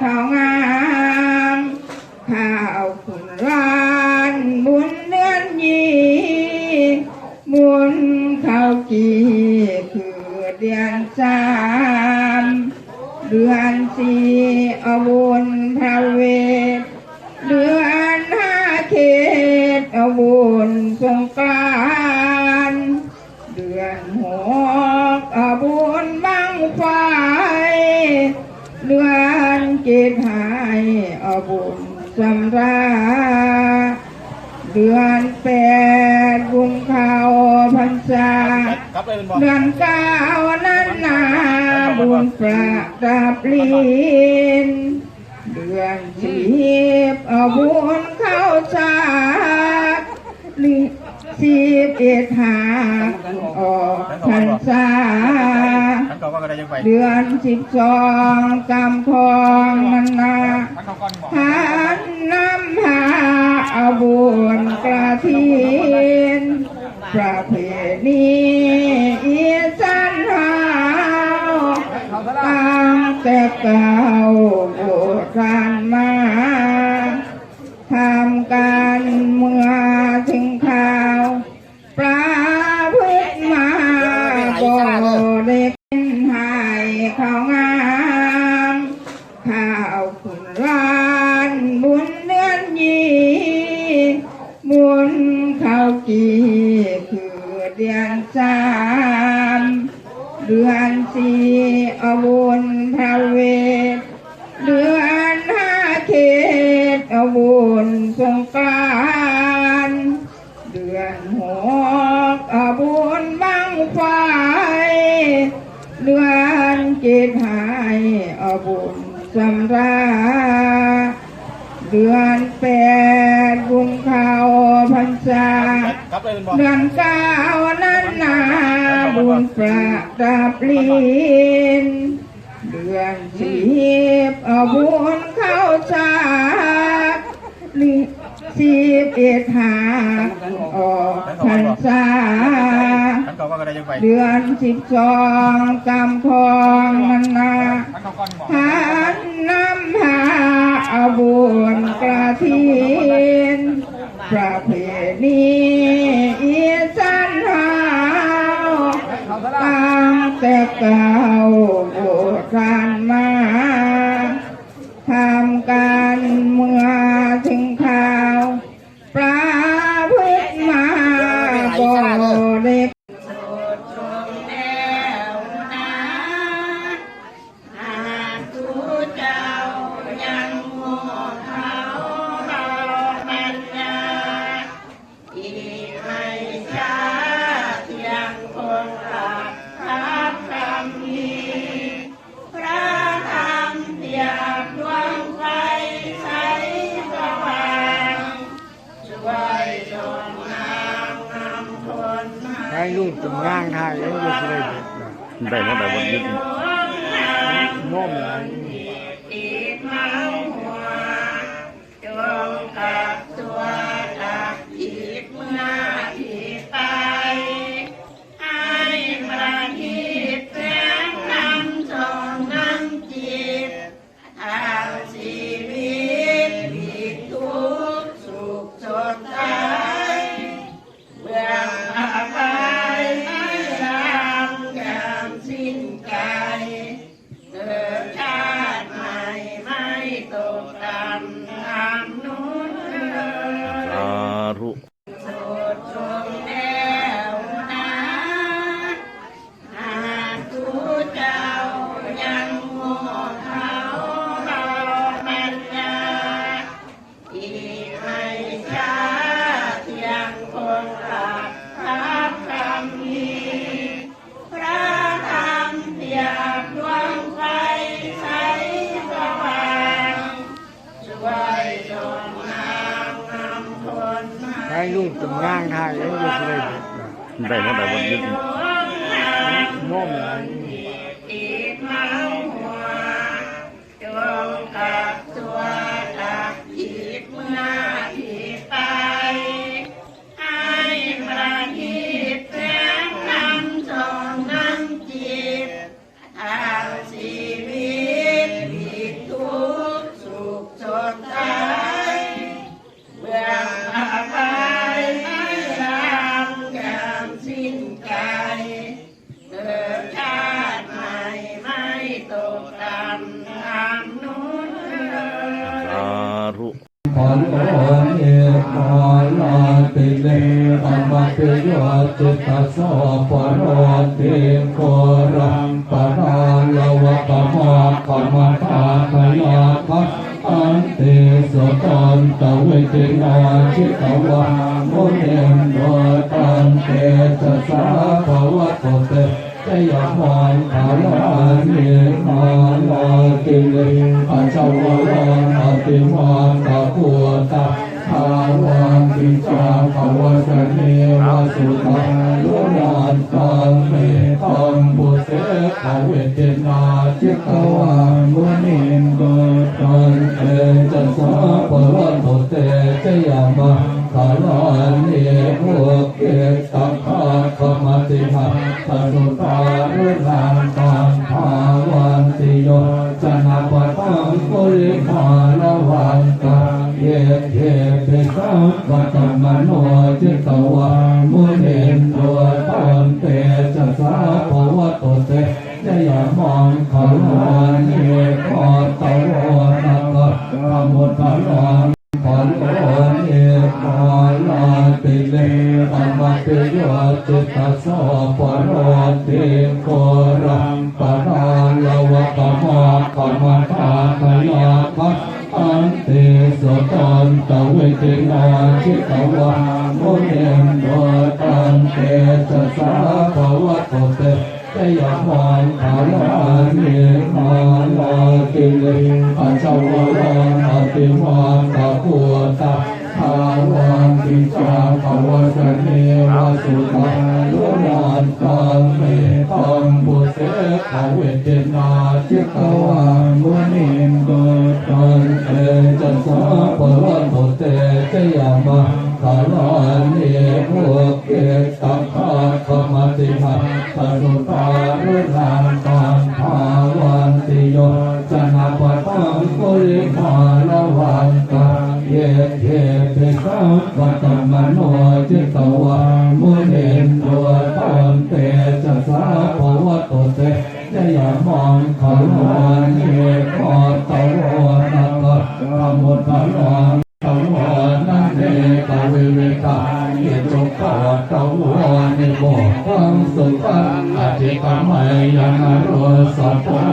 ข้าวง เดือนแปดบุญเขาพรรษาครับเลยเป็นบอลเดือนเก้านั้นนาบุญประดับลินเดือนสิบเอาบุญเข้าสากลิสิบเอ็ดหาออกพรรษาทั้ง เก่าก็ได้ยังไปเดือนสิบสองกำพองนันนาทั้งเก่าก้อนบอกหานน้ำหาเอาบุญกระทินประเพณีอีสานเฮาตั้งแต่เก่าโบราณมา สี่เอาบุญพระเวทเดือนห้าเขตเอาบุญสงกรานต์เดือนหกเอาบุญบังไฟเดือนเกตหายเอาบุญสำราญเดือนแปดบุญเขาพรรษาครับเลยเป็นบอลเดือนเก้านั้นนา บุญประดับลินเดือนสิบเอาบุญเข้าสากลิสิบเอ็ดหาออกพรรษาทั้งเก่าเดือนสิบสองกำพองนันาทั้งเก่านน้ำหาอาบุญกระทินประเพณีอีสานเฮา แต่เก่าโบราณมา ได้หมดได้หมดยึดน้มหลายอีกมาหัว ให้ลูกจุ่มย่างไทยแล้วจะได้เด็ดนะได้หมดได้หมดยึดน้มหลาย นตเวทินาชิตวามุเนมโนตันเตจสาภวะโตเตยามอนอาลาเน เยเทเปสังวัตมโนจิตวามุนินโดตันเตจัสสะภวะโตเตจะยามองขลานเนขอตวนักขมุตตะลานขอโลเอขอลาติเลธรรมเปโยจิตตสสะปะโรติโครังปะราลวะปะมะปะมะทาคยาคัสอัน สุตันตเวทินาชิตวามุเนมโตตันเตสสาภ ตารุนานตังภาวันติโยจนะปะตังกุลิภาลวันตังเยเทเปสังวัตมโน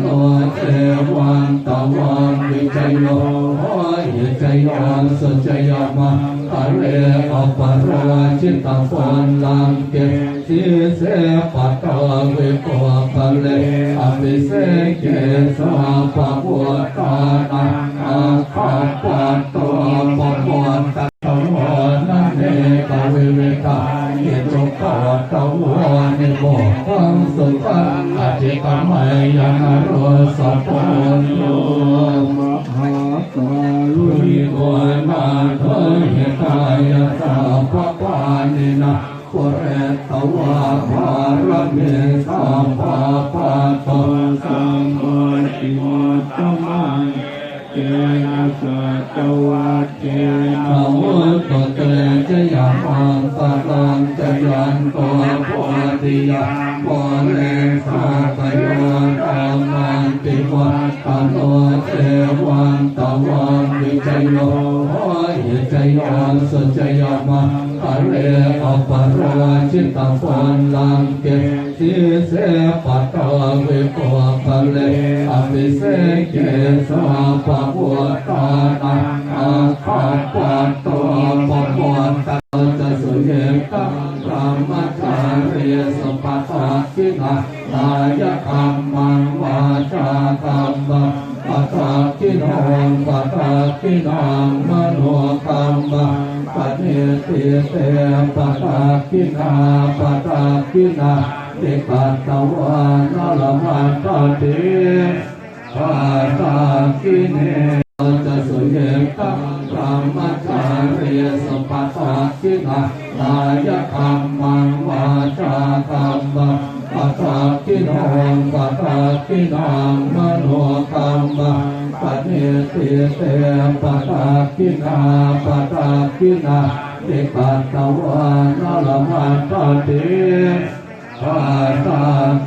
โนเทวันตวันวิจโยโหหิจโยสุจโยมังทะเลอปปรวจิตตฟันลังเกสิเสปัตตวิโกปะเลอภิเสเกสาปะปวตานังอาคาปัตโตปะปวตตะ ภารเมสัมภาปะตสังโฆติโมตมังเจนะสัจวัตเจนะวุตเตจยามังตะลังจยันโตโพธิยาโพเลสาตโยธรรมันติวัตตโนเทวันตวันวิจโยโหหิจโยสุจโยมัง ทะเลอปปรวจิตตฟันลังเกสิเสปัตตวิปปะเลอภิเสเกสาปะวตานังอา ติปัตตวานลมันตติกิเนจะสุเยกังพระมัจาริยสัพพะสักกินาลายกรรมังวาจากรรมังปัสสักกินังปัสสักินังมโนกรรมังปฏิสิเตปัสสักินาปัสสักินาติปัตตวานาลมัตติ Arta